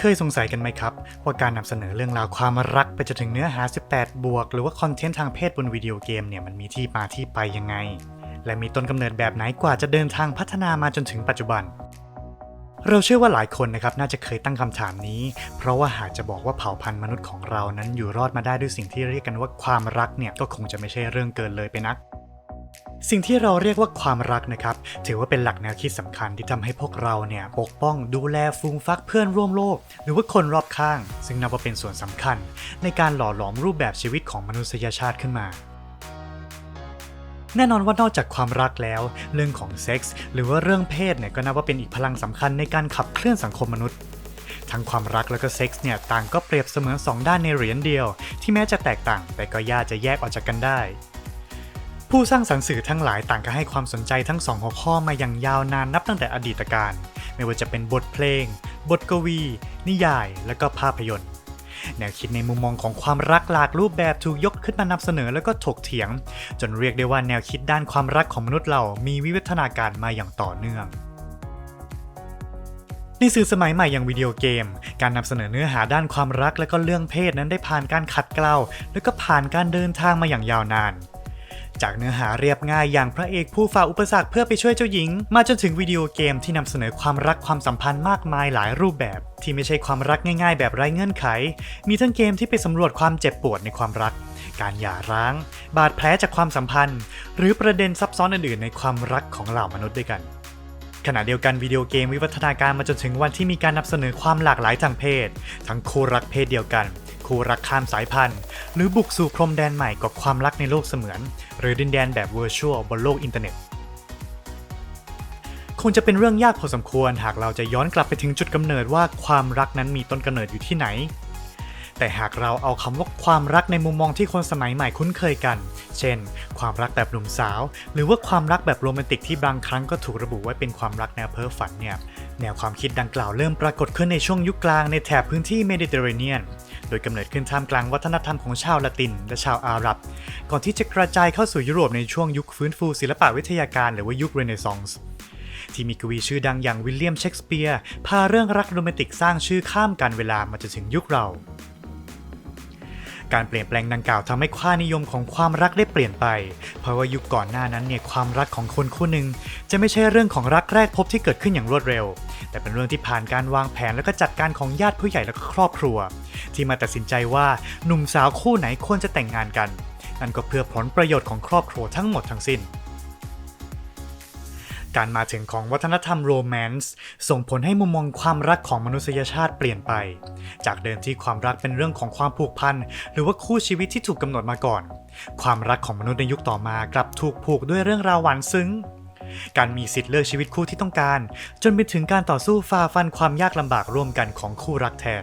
เคยสงสัยกันไหมครับ ว่าการนำเสนอเรื่องราวความรักไปจนถึงเนื้อหา 18 บวก หรือว่าคอนเทนต์ทางเพศบนวิดีโอเกมเนี่ยมันมีที่มาที่ไปยังไง และมีต้นกำเนิดแบบไหนกว่าจะเดินทางพัฒนามาจนถึงปัจจุบัน เราเชื่อว่าหลายคนนะครับน่าจะเคยตั้งคำถามนี้ เพราะว่าหากจะบอกว่าเผ่าพันธุ์มนุษย์ของเรานั้นอยู่รอดมาได้ด้วยสิ่งที่เรียกกันว่าความรักเนี่ยก็คงจะไม่ใช่เรื่องเกินเลยไปนัก สิ่งที่เราเรียกว่าความรักนะครับ ถือว่าเป็นหลักแนวคิดสำคัญที่ทำให้พวกเราเนี่ยปกป้องดูแลฟูงฟักเพื่อนร่วมโลก หรือว่าคนรอบข้าง ซึ่งนับว่าเป็นส่วนสำคัญ ในการหล่อหลอมรูปแบบชีวิตของมนุษยชาติขึ้นมาแน่นอนว่านอกจากความรักแล้ว เรื่องของเซ็กส์หรือว่าเรื่องเพศเนี่ยก็นับว่าเป็นอีกพลังสำคัญในการขับเคลื่อนสังคมมนุษย์ ทั้งความรักแล้วก็เซ็กส์เนี่ยต่างก็เปรียบเสมือนสองด้านในเหรียญเดียว ที่แม้จะแตกต่างแต่ก็ยากจะแยกออกจากกันได้ ผู้สร้างสรรค์สื่อทั้งหลายต่างก็ให้ความสนใจทั้งสองหัวข้อมาอย่างยาวนานนับตั้งแต่อดีตการ ไม่ว่าจะเป็นบทเพลง บทกวี นิยาย และก็ภาพยนตร์ แนวคิดในมุมมองของความรักหลากรูปแบบถูกยกขึ้นมานำเสนอแล้วก็ถกเถียง จนเรียกได้ว่าแนวคิดด้านความรักของมนุษย์เรามีวิวัฒนาการมาอย่างต่อเนื่องในสื่อสมัยใหม่อย่างวิดีโอเกม การนำเสนอเนื้อหาด้านความรักและก็เรื่องเพศนั้นได้ผ่านการขัดเกลาและก็ผ่านการเดินทางมาอย่างยาวนาน จากเนื้อหาเรียบง่ายอย่างพระเอกผู้ฝ่าอุปสรรคเพื่อไปช่วยเจ้าหญิง มาจนถึงวิดีโอเกมที่นำเสนอความรักความสัมพันธ์มากมายหลายรูปแบบ ที่ไม่ใช่ความรักง่าย ๆ แบบไร้เงื่อนไข มีทั้งเกมที่ไปสำรวจความเจ็บปวดในความรัก การหย่าร้าง บาดแผลจากความสัมพันธ์ หรือประเด็นซับซ้อนอื่นๆในความรักของเหล่ามนุษย์ด้วยกันขณะเดียวกันวิดีโอเกมวิวัฒนาการมาจนถึงวันที่มีการนำเสนอความหลากหลายทางเพศ ทั้งคู่รักเพศเดียวกัน คู่รักข้ามสายพันธุ์ หรือบุกสู่พรมแดนใหม่กับความรักในโลกเสมือน หรือดินแดนแบบ Virtual บนโลกอินเทอร์เน็ต คงจะเป็นเรื่องยากพอสมควรหากเราจะย้อนกลับไปถึงจุดกำเนิดว่าความรักนั้นมีต้นกำเนิดอยู่ที่ไหน แต่หากเราเอาคำว่าความรักในมุมมองที่คนสมัยใหม่คุ้นเคยกัน เช่น ความรักแบบหนุ่มสาว หรือว่าความรักแบบโรแมนติกที่บางครั้งก็ถูกระบุไว้เป็นความรักแนวเพ้อฝันเนี่ยแนวความคิดดังกล่าวเริ่มปรากฏขึ้นในช่วงยุคกลางในแถบพื้นที่เมดิเตอร์เรเนียน โดยกำเนิดขึ้นท่ามกลางวัฒนธรรมของชาวละติน และชาวอาหรับ ก่อนที่จะกระจายเข้าสู่ยุโรปในช่วงยุคฟื้นฟูศิลปะวิทยาการหรือว่ายุคเรเนซองส์ที่มีกวีชื่อดังอย่างวิลเลียมเชกสเปียร์พาเรื่องรักโรแมนติกสร้างชื่อข้ามการเวลามาจนถึงยุคเรา การเปลี่ยนแปลงดังกล่าวทำให้ค่านิยมของความรักได้เปลี่ยนไป เพราะว่ายุคก่อนหน้านั้นเนี่ยความรักของคนคู่หนึ่งจะไม่ใช่เรื่องของรักแรกพบที่เกิดขึ้นอย่างรวดเร็ว แต่เป็นเรื่องที่ผ่านการวางแผนและก็จัดการของญาติผู้ใหญ่และก็ครอบครัว ที่มาตัดสินใจว่าหนุ่มสาวคู่ไหนควรจะแต่งงานกัน นั่นก็เพื่อผลประโยชน์ของครอบครัวทั้งหมดทั้งสิ้นการมาถึงของวัฒนธรรมโรแมนส์ส่งผลให้มุมมองความรักของมนุษยชาติเปลี่ยนไป จากเดิมที่ความรักเป็นเรื่องของความผูกพันหรือว่าคู่ชีวิตที่ถูกกำหนดมาก่อน ความรักของมนุษย์ในยุคต่อมากลับถูกผูกด้วยเรื่องราวหวานซึ้ง การมีสิทธิ์เลือกชีวิตคู่ที่ต้องการ จนไปถึงการต่อสู้ฝ่าฟันความยากลำบากร่วมกันของคู่รักแทน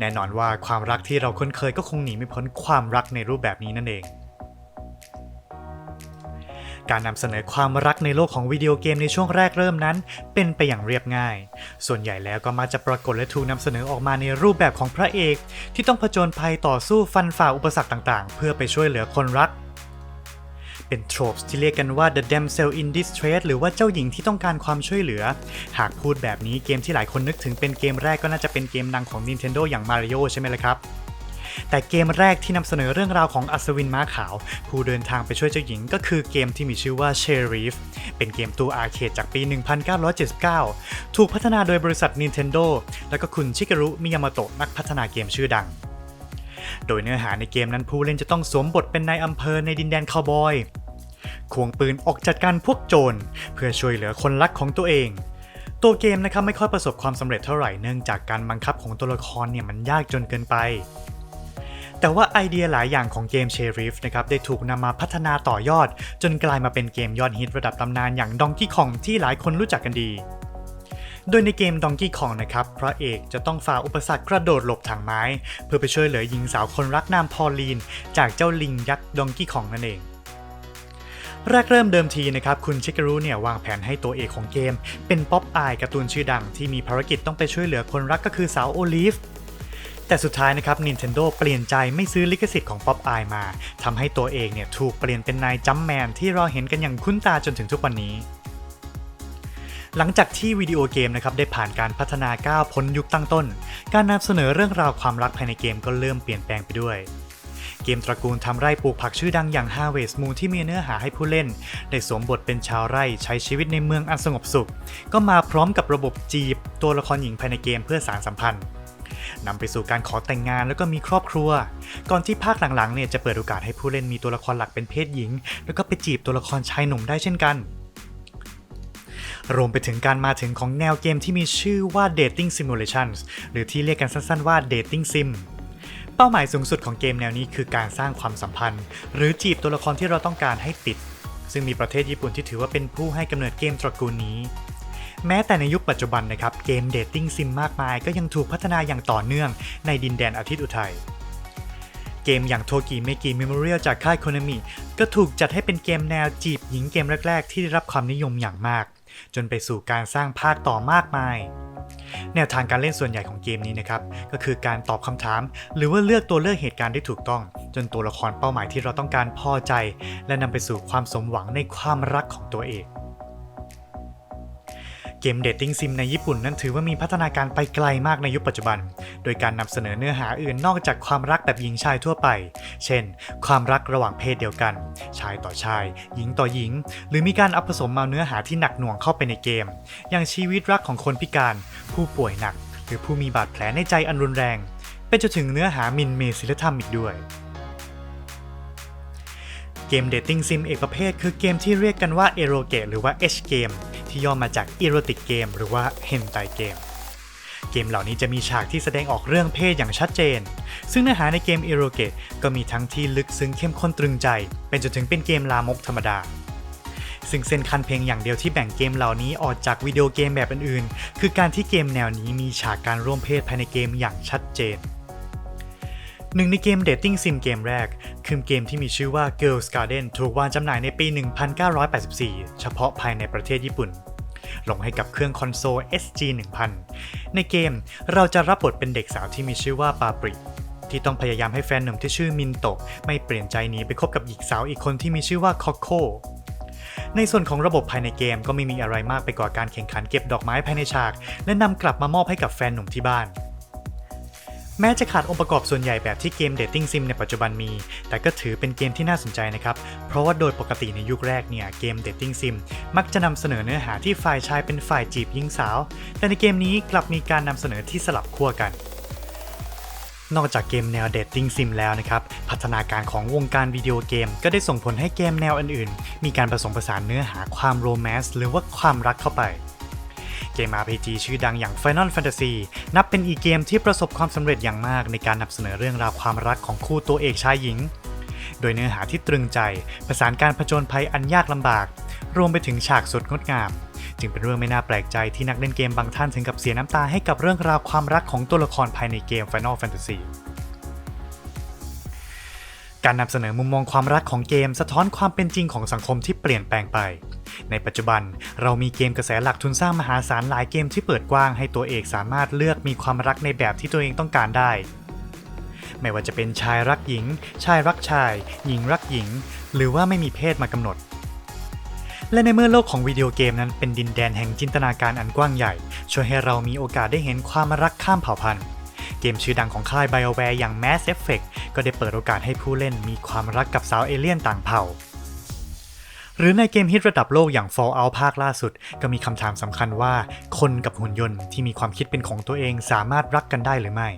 แน่นอนว่าความรักที่เราคุ้นเคยก็คงหนีไม่พ้นความรักในรูปแบบนี้นั่นเอง การนำเสนอความรักในโลกของวิดีโอเกมในช่วงแรกเริ่มนั้น เป็นไปอย่างเรียบง่าย ส่วนใหญ่แล้วก็มาจะปรากฏและถูกนำเสนอออกมาในรูปแบบของพระเอก ที่ต้องผจญภัยต่อสู้ฟันฝ่าอุปสรรคต่างๆ เพื่อไปช่วยเหลือคนรัก เป็นโทรปที่เรียกกันว่า the damsel in distress หรือว่าเจ้าหญิงที่ต้องการความช่วยเหลือ หากพูดแบบนี้เกมที่หลายคนนึกถึงเป็นเกมแรกก็น่าจะเป็นเกมดังของ Nintendo อย่าง Mario ใช่ไหมล่ะครับแต่เกมแรกที่นำเสนอเรื่องราวของอัศวินม้าขาว ผู้เดินทางไปช่วยเจ้าหญิงก็คือเกมที่มีชื่อว่า Sheriff เป็นเกมตัวอาร์เคดจากปี 1979 ถูกพัฒนาโดยบริษัท Nintendo และก็คุณชิการุมิยามาโตะนักพัฒนาเกมชื่อดัง โดยเนื้อหาในเกมนั้นผู้เล่นจะต้องสวมบทเป็นนายอำเภอในดินแดนคาวบอย ควงปืนออกจัดการพวกโจร เพื่อช่วยเหลือคนรักของตัวเอง ตัวเกมนะครับไม่ค่อยประสบความสำเร็จเท่าไหร่เนื่องจากการบังคับของตัวละครเนี่ยมันยากจนเกินไปแต่ว่าไอเดียหลายอย่างของเกม Sheriff นะครับได้ถูกนำมาพัฒนาต่อยอด จนกลายมาเป็นเกมยอดฮิตระดับตำนานอย่าง Donkey Kong ที่หลายคนรู้จักกันดี โดยในเกม Donkey Kong นะครับพระเอกจะต้องฝ่าอุปสรรคกระโดดหลบถังไม้ เพื่อไปช่วยเหลือหญิงสาวคนรักนามพอลลีน จากเจ้าลิงยักษ์ Donkey Kong นั่นเองแรกเริ่มเดิมทีนะครับคุณชิคารุเนี่ยวางแผนให้ตัวเอกของเกม เป็นป๊อปอายการ์ตูนชื่อดังที่มีภารกิจต้องไปช่วยเหลือคนรักก็คือสาวโอลิฟแต่สุดท้ายนะครับ Nintendo เปลี่ยนใจไม่ซื้อลิขสิทธิ์ของ Pop Eye มาทำให้ตัวเองเนี่ยถูกเปลี่ยนเป็นนายจัมแมนที่เราเห็นกันอย่างคุ้นตาจนถึงทุกวันนี้ หลังจากที่วิดีโอเกมนะครับได้ผ่านการพัฒนาก้าวพ้นยุคตั้งต้น การนำเสนอเรื่องราวความรักภายในเกมก็เริ่มเปลี่ยนแปลงไปด้วย เกมตระกูลทำไร่ปลูกผักชื่อดังอย่าง Harvest Moon ที่มีเนื้อหาให้ผู้เล่น ได้สวมบทเป็นชาวไร่ใช้ชีวิตในเมืองอันสงบสุข ก็มาพร้อมกับระบบจีบ ตัวละครหญิงภายในเกมเพื่อสารสัมพันธ์นำไปสู่การขอแต่งงานแล้วก็มีครอบครัว ก่อนที่ภาคหลังๆเนี่ยจะเปิดโอกาสให้ผู้เล่นมีตัวละครหลักเป็นเพศหญิง แล้วก็ไปจีบตัวละครชายหนุ่มได้เช่นกัน รวมไปถึงการมาถึงของแนวเกมที่มีชื่อว่า Dating Simulations หรือที่เรียกกันสั้นๆว่า Dating Sim เป้าหมายสูงสุดของเกมแนวนี้คือการสร้างความสัมพันธ์ หรือจีบตัวละครที่เราต้องการให้ติด ซึ่งมีประเทศญี่ปุ่นที่ถือว่าเป็นผู้ให้กำเนิดเกมตระกูลนี้ แม้แต่ในยุคปัจจุบันนะครับ เกม Dating Sim มากมายก็ยังถูกพัฒนาอย่างต่อเนื่องในดินแดนอาทิตย์อุทัยเกมอย่างโทกิเมกิเมโมเรียลจากค่ายโคนามิก็ถูกจัดให้เป็นเกมแนวจีบหญิงเกมแรก ๆ ที่ได้รับความนิยมอย่างมาก จนไปสู่การสร้างภาคต่อมากมาย แนวทางการเล่นส่วนใหญ่ของเกมนี้นะครับ ก็คือการตอบคำถาม หรือว่าเลือกตัวเลือกเหตุการณ์ได้ถูกต้อง จนตัวละครเป้าหมายที่เราต้องการพอใจ และนำไปสู่ความสมหวังในความรักของตัวเอง เกมเดทติ้งซิมในญี่ปุ่นนั้นถือว่ามีพัฒนาการไปไกลมากในยุคปัจจุบัน โดยการนำเสนอเนื้อหาอื่นนอกจากความรักแบบหญิงชายทั่วไป เช่น ความรักระหว่างเพศเดียวกัน ชายต่อชาย หญิงต่อหญิง หรือมีการอาผสมมาเนื้อหาที่หนักหน่วงเข้าไปในเกม อย่างชีวิตรักของคนพิการ ผู้ป่วยหนัก หรือผู้มีบาดแผลในใจอันรุนแรงเป็นจนถึงเนื้อหามินเมศิลธรรมอีกด้วยเกมเดทติ้งซิมเอกประเภทคือเกมที่เรียกกันว่าเอโรเกหรือว่า H เกม ที่ย่อมาจาก Erotic Game หรือว่า Hentai Game เกมเหล่านี้จะมีฉากที่แสดงออกเรื่องเพศอย่างชัดเจน ซึ่งเนื้อหาในเกม e r o g a t e ก็มีทั้งที่ลึกซึ้งเข้มข้นตรึงใจ เป็นจนถึงเป็นเกมลามกธรรมดา ซึ่งเส้นคันเพลงอย่างเดียวที่แบ่งเกมเหล่านี้ออกจากวิดีโอเกมแบบอื่นๆ คือการที่เกมแนวนี้มีฉากการร่วมเพศภายในเกมอย่างชัดเจน หนึ่งในเกม Dating Sim เกมแรก คือเกมที่มีชื่อว่า Girls Garden ถูกวางจำหน่ายในปี 1984 เฉพาะภายในประเทศญี่ปุ่น ลงให้กับเครื่องคอนโซล SG 1000 ในเกมเราจะรับบทเป็นเด็กสาวที่มีชื่อว่าปาปริ ที่ต้องพยายามให้แฟนหนุ่มที่ชื่อมินโตะไม่เปลี่ยนใจหนีไปคบกับหญิงสาวอีกคนที่มีชื่อว่าคอโคในส่วนของระบบภายในเกมก็ไม่มีอะไรมากไปกว่าการแข่งขันเก็บดอกไม้ภายในฉาก และนำกลับมามอบให้กับแฟนหนุ่มที่บ้าน แม้จะขาดองค์ประกอบส่วนใหญ่แบบที่เกม Dating Sim ในปัจจุบันมี แต่ก็ถือเป็นเกมที่น่าสนใจนะครับ เพราะว่าโดยปกติในยุคแรกเนี่ยเกม Dating Sim มักจะนำเสนอเนื้อหาที่ฝ่ายชายเป็นฝ่ายจีบหญิงสาว แต่ในเกมนี้กลับมีการนำเสนอที่สลับขั้วกันนอกจากเกมแนว Dating Sim แล้วนะครับ พัฒนาการของวงการวิดีโอเกม ก็ได้ส่งผลให้เกมแนวอื่นๆ มีการผสมผสานเนื้อหาความโรแมนต์หรือว่าความรักเข้าไป เกม RPG ชื่อดังอย่าง Final Fantasy นับเป็นอีกเกมที่ประสบความสำเร็จอย่างมากในการนำเสนอเรื่องราวความรักของคู่ตัวเอกชายหญิง โดยเนื้อหาที่ตรึงใจประสานการผจญภัยอันยากลำบาก รวมไปถึงฉากสุดงดงาม จึงเป็นเรื่องไม่น่าแปลกใจที่นักเล่นเกมบางท่านถึงกับเสียน้ำตาให้กับเรื่องราวความรักของตัวละครภายในเกม Final Fantasy การนำเสนอมุมมองความรักของเกมสะท้อนความเป็นจริงของสังคมที่เปลี่ยนแปลงไป ในปัจจุบันเรามีเกมกระแสหลักทุนสร้างมหาศาลหลายเกมที่เปิดกว้างให้ตัวเอกสามารถเลือกมีความรักในแบบที่ตัวเองต้องการได้ ไม่ว่าจะเป็นชายรักหญิง ชายรักชาย หญิงรักหญิง หรือว่าไม่มีเพศมากำหนดและในเมื่อโลกของวิดีโอเกมนั้นเป็นดินแดนแห่งจินตนาการอันกว้างใหญ่ ช่วยให้เรามีโอกาสได้เห็นความรักข้ามเผ่าพันธุ์ เกมชื่อดังของค่าย BioWare อย่าง Mass Effect ก็ได้เปิดโอกาสให้ผู้เล่นมีความรักกับสาวเอเลี่ยนต่างเผ่า หรือในเกมฮิตระดับโลกอย่าง Fallout ภาคล่าสุด ก็มีคำถามสำคัญว่า คนกับหุ่นยนต์ที่มีความคิดเป็นของตัวเองสามารถรักกันได้หรือไม่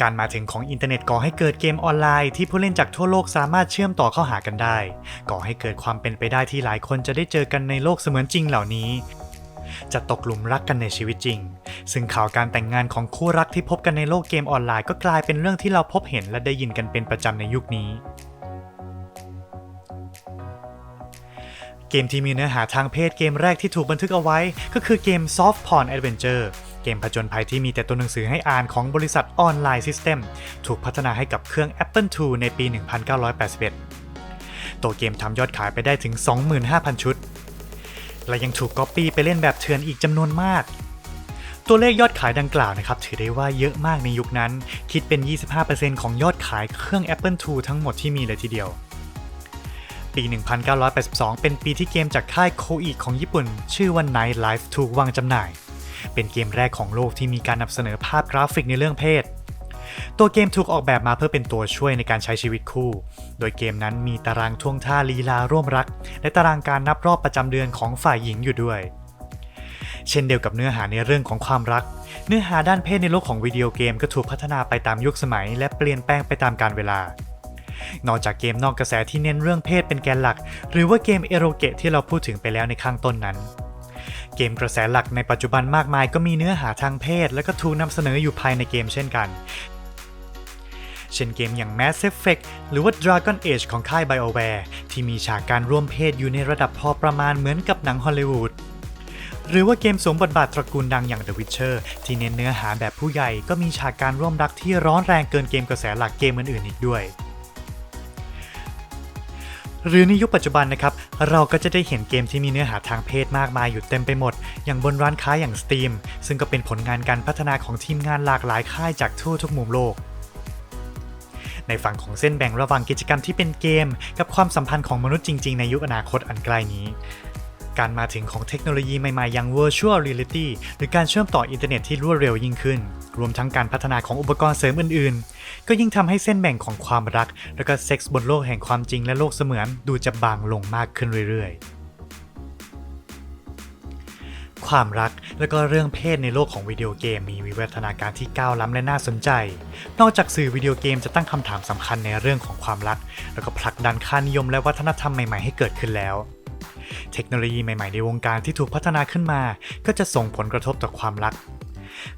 การมาถึงของอินเทอร์เน็ตก่อให้เกิดเกมออนไลน์ที่ผู้เล่นจากทั่วโลกสามารถเชื่อมต่อเข้าหากันได้ ก่อให้เกิดความเป็นไปได้ที่หลายคนจะได้เจอกันในโลกเสมือนจริงเหล่านี้ จะตกหลุมรักกันในชีวิตจริง ซึ่งข่าวการแต่งงานของคู่รักที่พบกันในโลกเกมออนไลน์ก็กลายเป็นเรื่องที่เราพบเห็นและได้ยินกันเป็นประจำในยุคนี้ เกมที่มีเนื้อหาทางเพศเกมแรกที่ถูกบันทึกเอาไว้ ก็คือเกม Soft Porn Adventure เกมผจญภัยที่มีแต่ตัวหนังสือให้อ่านของบริษัทออนไลน์ System ถูกพัฒนาให้กับเครื่อง Apple II ในปี 1981 ตัวเกมทำยอดขายไปได้ถึง 25,000 ชุด และยังถูกก๊อปปี้ไปเล่นแบบเถื่อนอีกจำนวนมาก ตัวเลขยอดขายดังกล่าวนะครับ ถือได้ว่าเยอะมากในยุคนั้น คิดเป็น 25%ของยอดขายเครื่อง Apple II ทั้งหมดที่มีเลยทีเดียว ปี 1982 เป็นปีที่เกมจากค่ายโคอิของญี่ปุ่น ชื่อว่า Night Life ถูกวางจำหน่าย เป็นเกมแรกของโลกที่มีการนำเสนอภาพกราฟิกในเรื่องเพศ ตัวเกมถูกออกแบบมาเพื่อเป็นตัวช่วยในการใช้ชีวิตคู่ โดยเกมนั้นมีตารางท่วงท่าลีลาร่วมรัก และตารางการนับรอบประจำเดือนของฝ่ายหญิงอยู่ด้วย เช่นเดียวกับเนื้อหาในเรื่องของความรัก เนื้อหาด้านเพศในโลกของวิดีโอเกมก็ถูกพัฒนาไปตามยุคสมัย และเปลี่ยนแปลงไปตามกาลเวลา นอกจากเกมนอกกระแสที่เน้นเรื่องเพศเป็นแกนหลัก หรือว่าเกมเอโรเกะที่เราพูดถึงไปแล้วในข้างต้นนั้น เกมกระแสหลักในปัจจุบันมากมายก็มีเนื้อหาทางเพศ และก็ถูกนำเสนออยู่ภายในเกมเช่นกัน เช่นเกมอย่าง Mass Effect หรือว่า Dragon Age ของค่าย BioWare ที่มีฉากการร่วมเพศอยู่ในระดับพอประมาณเหมือนกับหนังฮอลลีวูดหรือว่าเกมสวมบทบาทตระกูลดังอย่าง The Witcher ที่เน้นเนื้อหาแบบผู้ใหญ่ก็มีฉากการร่วมรักที่ร้อนแรงเกินเกมกระแสหลักเกมอื่นๆอีกด้วย หรือในยุคปัจจุบันนะครับ เราก็จะได้เห็นเกมที่มีเนื้อหาทางเพศมากมายอยู่เต็มไปหมด อย่างบนร้านค้าอย่าง Steam ซึ่งก็เป็นผลงานการพัฒนาของทีมงานหลากหลายค่ายจากทั่วทุกมุมโลก ในฝั่งของเส้นแบ่งระหว่างกิจกรรมที่เป็นเกม กับความสัมพันธ์ของมนุษย์จริง ๆ ในยุคอนาคตอันใกล้นี้ การมาถึงของเทคโนโลยีใหม่ๆอย่าง virtual reality หรือการเชื่อมต่ออินเทอร์เน็ตที่รวดเร็วยิ่งขึ้น รวมทั้งการพัฒนาของอุปกรณ์เสริมอื่นๆ ก็ยิ่งทำให้เส้นแบ่งของความรัก และก็เซ็กส์บนโลกแห่งความจริงและโลกเสมือนดูจะบางลงมากขึ้นเรื่อยๆความรักและก็เรื่องเพศในโลกของวิดีโอเกมมีวิวัฒนาการที่ก้าวล้ำและน่าสนใจ นอกจากสื่อวิดีโอเกมจะตั้งคำถามสำคัญในเรื่องของความรัก แล้วก็ผลักดันค่านิยมและวัฒนธรรมใหม่ๆให้เกิดขึ้นแล้ว เทคโนโลยีใหม่ๆในวงการที่ถูกพัฒนาขึ้นมา ก็จะส่งผลกระทบต่อความรัก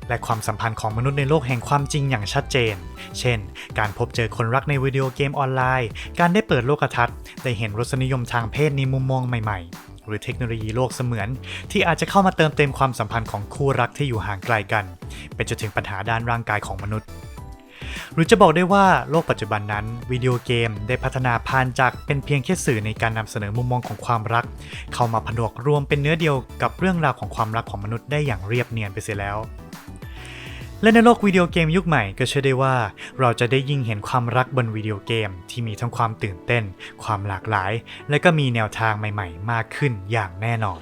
และความสัมพันธ์ของมนุษย์ในโลกแห่งความจริงอย่างชัดเจน เช่น การพบเจอคนรักในวิดีโอเกมออนไลน์ การได้เปิดโลกทัศน์ ได้เห็นรสนิยมทางเพศในมุมมองใหม่ๆ หรือเทคโนโลยีโลกเสมือน ที่อาจจะเข้ามาเติมเต็มความสัมพันธ์ของคู่รักที่อยู่ห่างไกลกัน เป็นจนถึงปัญหาด้านร่างกายของมนุษย์ หรือจะบอกได้ว่าโลกปัจจุบันนั้นวิดีโอเกมได้พัฒนาผ่านจากเป็นเพียงแค่สื่อในการนำเสนอมุมมองของความรัก เข้ามาผนวกรวมเป็นเนื้อเดียวกับเรื่องราวของความรักของมนุษย์ได้อย่างเรียบเนียนไปเสียแล้ว และในโลกวิดีโอเกมยุคใหม่ก็เชื่อได้ว่า เราจะได้ยิ่งเห็นความรักบนวิดีโอเกม ที่มีทั้งความตื่นเต้น ความหลากหลาย และก็มีแนวทางใหม่ ๆ มากขึ้นอย่างแน่นอน